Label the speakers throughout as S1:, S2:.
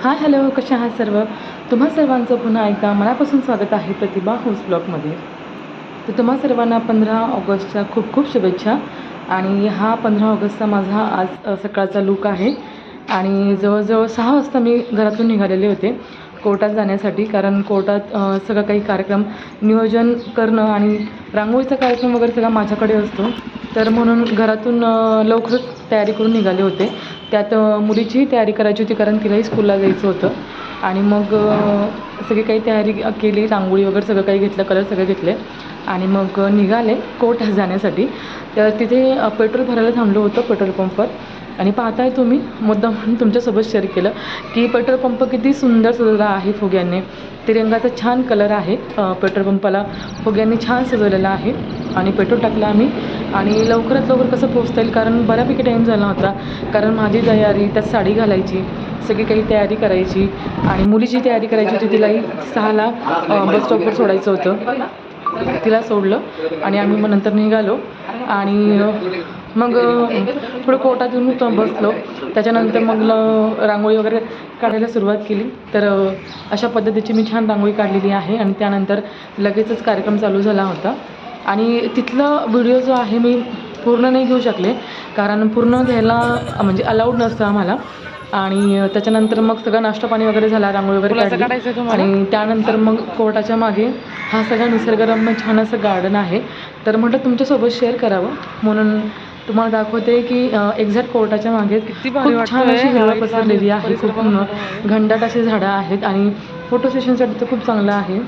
S1: Hi hello कशा आहात सर्व? तुम्हा सर्वांचं पुन्हा एकदा मनापासून स्वागत आहे प्रतिभा हाऊस ब्लॉगमध्ये तर तुम्हा सर्वांना पंधरा ऑगस्टच्या खूप खूप शुभेच्छा. आणि हा पंधरा ऑगस्टचा माझा आज सकाळचा लूक आहे. आणि जवळजवळ सहा वाजता मी घरातून निघालेले होते कोर्टात जाण्यासाठी. कारण कोर्टात सगळं काही कार्यक्रम नियोजन करणं आणि रांगोळीचा कार्यक्रम वगैरे सगळा माझ्याकडे असतो. तर म्हणून घरातून लवकरच तयारी करून निघाले होते. त्यात मुलीचीही तयारी करायची होती कारण तिलाही स्कूलला जायचं होतं. आणि मग सगळी काही तयारी केली रांगोळी वगैरे सगळं काही घेतलं कलर सगळे घेतले. आणि मग निघाले कोर्ट जाण्यासाठी. तर तिथे पेट्रोल भरायला थांबलो होतं पेट्रोल पंपवर आणि पाहताय तुम्ही मुद्दाम म्हणून तुमच्यासोबत शेअर केलं की पेट्रोल पंप किती सुंदर सजवला आहे फुग्यांनी. तिरंगाचा छान कलर आहे पेट्रोल पंपाला. फुग्यांनी छान सजवलेला आहे. आणि पेट्रोल टाकलं आम्ही. आणि लवकरात लवकर कसं पोहोचता येईल? कारण बऱ्यापैकी टाईम झाला होता. कारण माझी तयारी त्यात साडी घालायची सगळी काही तयारी करायची. आणि मुलीची तयारी करायची होती तिलाही सहाला अ, बस स्टॉपवर सोडायचं होतं. तिला सोडलं आणि आम्ही मग नंतर निघालो. आणि मग थोडं कोर्टात येऊन बसलो. त्याच्यानंतर मग रांगोळी वगैरे काढायला सुरुवात केली. तर अशा पद्धतीची मी छान रांगोळी काढलेली आहे. आणि त्यानंतर लगेचच कार्यक्रम चालू झाला होता. आणि तिथला व्हिडिओ जो आहे मी पूर्ण नाही घेऊ शकले कारण पूर्ण घ्यायला म्हणजे अलाउड नसतं आम्हाला आणि त्याच्यानंतर मग सगळं नाश्ता पाणी वगैरे झाला रांगोळी वगैरे. आणि त्यानंतर मग कोर्टाच्या मागे हा सगळा निसर्गरम्य छान असं गार्डन आहे तर म्हटलं तुमच्यासोबत शेअर करावं म्हणून तुम्हाला दाखवते की एक्झॅक्ट कोर्टाच्या मागे खूप छान. अशी हिरवळ पसरलेली आहे खूप. घनदाट असे झाडं आहेत आणि फोटो सेशनसाठी तर खूप चांगलं आहे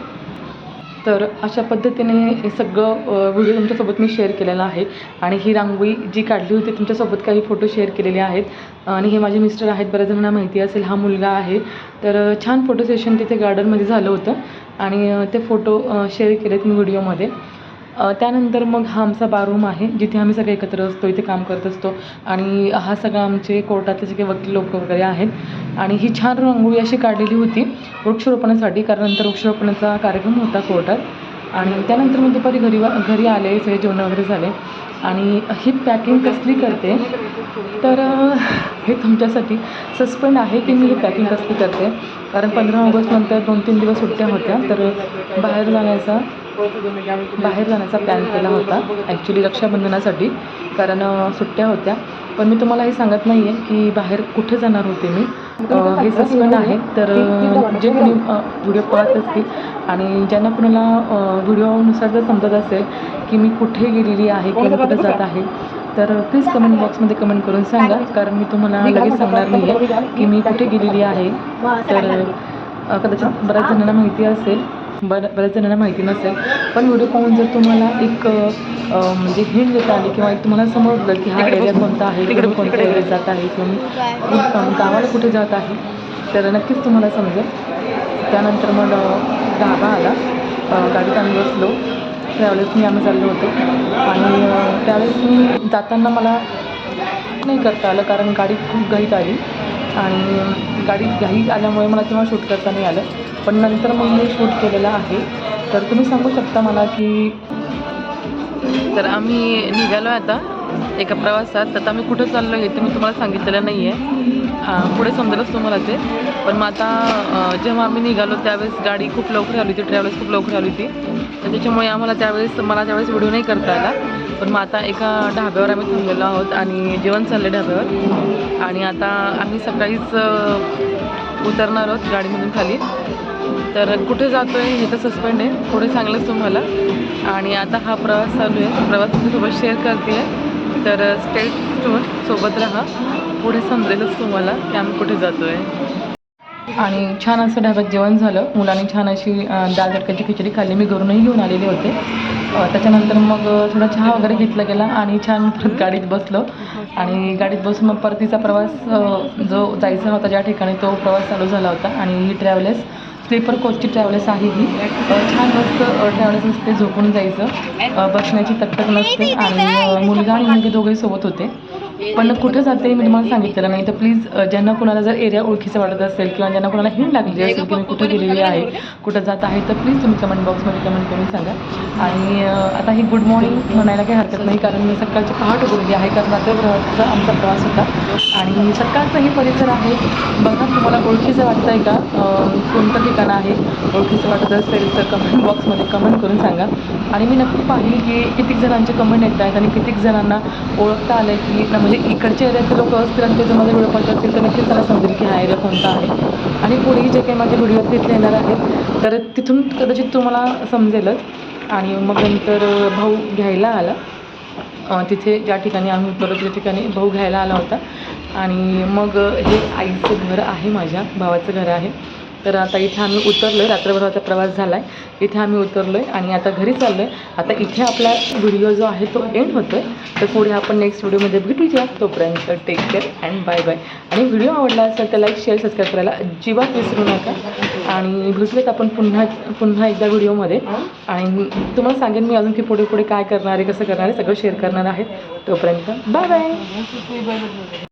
S1: तर अशा पद्धतीने हे सगळं व्हिडिओ तुमच्यासोबत मी शेअर केलेला आहे. आणि ही रांगोळी जी काढली होती तुमच्यासोबत काही फोटो शेअर केलेले आहेत. आणि हे माझे मिस्टर आहेत बऱ्याच जणांना माहिती असेल हा मुलगा आहे. तर छान फोटो सेशन तिथे गार्डनमध्ये झालं होतं. आणि ते फोटो शेअर केलेत मी व्हिडिओमध्ये त्यानंतर मग हा आमचा बारूम आहे जिथे आम्ही सगळे एकत्र असतो इथे काम करत असतो. आणि हा सगळा आमचे कोर्टातले सगळे वकील लोक वगैरे आहेत. आणि ही छान रांगोळी अशी काढलेली होती. वृक्षरोपणासाठी कारण नंतर वृक्षरोपणाचा कार्यक्रम होता कोर्टात. आणि त्यानंतर मग दुपारी घरी वा- घरी आले सगळे जेवण वगैरे झाले. आणि ही पॅकिंग कसली करते? तर हे तुमच्यासाठी सस्पेंड आहे की मी ही पॅकिंग कसली करते? कारण पंधरा ऑगस्टनंतर दोन तीन दिवस सुट्ट्या होत्या. तर बाहेर जाण्याचा बाहेर जाण्याचा प्लॅन केला होता. ॲक्च्युली रक्षाबंधनासाठी कारण सुट्ट्या होत्या. पण मी तुम्हाला हे सांगत नाही आहे की बाहेर कुठे जाणार होते मी. हे सस्पेंड आहे तर जे कोणी व्हिडिओ पाहत असतील आणि ज्यांना कुणाला व्हिडिओनुसार जर समजत असेल की मी कुठे गेलेली आहे किंवा कुठे जात आहे तर प्लीज कमेंट बॉक्समध्ये कमेंट करून सांगा कारण मी तुम्हाला लगेच सांगणार नाही आहे की मी कुठे गेलेली आहे. तर कदाचित बऱ्याच जणांना माहिती असेल बऱ्या बऱ्याच जणांना माहिती नसेल पण व्हिडिओ पाहून जर तुम्हाला एक म्हणजे हिंट देता आली किंवा एक तुम्हाला समजलं की हा एरिया कोणता आहे तिकडे कोणत्या एरियात जात आहे किंवा मी कुठं- गावाला कुठे जात आहे तर नक्कीच तुम्हाला समजेल. त्यानंतर मग ढाबा आला. गाडीत आम्ही बसलो. ट्रॅव्हल्सनी आम्ही चाललो होतो. आणि त्यावेळेस मी जाताना मला नाही करता आलं कारण गाडी खूप घाईत आली. आणि गाडीत घाई आल्यामुळे मला तेव्हा शूट करता नाही आलं. पण नंतर मग मी शूट केलेलं आहे. तर तुम्ही सांगू शकता मला की तर आम्ही निघालो आता एका प्रवासात. तर आता आम्ही कुठं चाललो हे ते मी तुम्हाला सांगितलेलं नाही आहे पुढे समजेलच तुम्हाला ते. पण मग आता जेव्हा आम्ही निघालो त्यावेळेस गाडी खूप लवकर आली होती ट्रॅव्हल्स खूप लवकर आली होती. तर त्याच्यामुळे आम्हाला त्यावेळेस मला त्यावेळेस व्हिडिओ नाही करता आला. पण मग आता एका ढाब्यावर आम्ही थांबलेलो आहोत आणि जेवण चाललं ढाब्यावर. आणि आता आम्ही सकाळीच उतरणार आहोत गाडीमधून खाली. तर कुठे जातो आहे हे तर सस्पेंड आहे. पुढे सांगलंच तुम्हाला. आणि आता हा प्रवास चालू आहे. प्रवास तुमच्यासोबत शेअर करते. आहे तर स्टेट स्टोन सोबत राहा. पुढे समजेलच तुम्हाला की आम्ही कुठे जातो आहे आणि छान असं ढाब्यात जेवण झालं. मुलांनी छान अशी दाल तडकाची खिचडी खाल्ली. मी घरूनही घेऊन आलेले होते. त्याच्यानंतर मग थोडा चहा वगैरे घेतला गेला आणि छान परत गाडीत बसलो. आणि गाडीत बसून मग परतीचा प्रवास जो जायचा होता ज्या ठिकाणी तो प्रवास चालू झाला होता. आणि ही ट्रॅव्हलर्स स्लीपर कोचची ट्रॅव्हल्स आहे ही. छान मस्त ट्रॅव्हल्स असते झोपून जायचं. बसण्याची तकतक नसते. आणि मुलगा आणि मुलगी दोघे सोबत होते. पण कुठं जाते मी तुम्हाला सांगितलेलं नाही. तर प्लीज ज्यांना कुणाला जर एरिया ओळखीचं वाटत असेल किंवा ज्यांना कुणाला हिंट लागली असेल की मी कुठं गेलेली आहे कुठं जात आहे तर प्लीज तुम्ही कमेंट बॉक्समध्ये कमेंट करून सांगा. आणि आता ही गुड मॉर्निंग म्हणायला काही हरकत नाही कारण मी सकाळची पहाट उघडली आहे कारण रात्रभराचा आमचा प्रवास होता. आणि सकाळचा ही परिसर आहे. बघा तुम्हाला ओळखीचं वाटतं आहे का कोणतं ठिकाण आहे? ओळखीचं वाटत असेल तर कमेंट बॉक्समध्ये कमेंट करून सांगा. आणि मी नक्की पाहिली की कितीक जणांचे कमेंट येत आहेत आणि कितीक जणांना ओळखता आलं की म्हणजे इकडच्या एरियाचे लोक असतील आणि ते जर माझा व्हिडिओ पाहत असतील तर नक्कीच त्यांना समजेल की हा एरिया कोणता आहे. आणि पुढेही जे काही माझे व्हिडिओ तिथले येणार आहेत तर तिथून कदाचित तुम्हाला समजेलच. आणि मग नंतर भाऊ घ्यायला आला. तिथे ज्या ठिकाणी आम्ही उतरलो त्या ठिकाणी भाऊ घ्यायला आला होता. आणि मग हे आईचं घर आहे माझ्या भावाचं घर आहे. तर आता इथे आम्ही उतरलो आहे रात्रभराचा प्रवास झाला आहे इथे आम्ही उतरलो आहे आणि आता घरी चाललो आहे आता इथे आपला व्हिडिओ जो आहे तो एंड होतो आहे तर पुढे आपण नेक्स्ट व्हिडिओमध्ये भेटूया. तोपर्यंत take care and bye bye आणि व्हिडिओ आवडला असेल तर लाईक शेअर सबस्क्राईब करायला अजिबात विसरू नका. आणि भेटूयात आपण पुन्हा पुन्हा एकदा व्हिडिओमध्ये आणि तुम्हाला सांगेन मी अजून की पुढे पुढे काय करणार आहे कसं करणार आहे सगळं शेअर करणार आहे. तोपर्यंत बाय बाय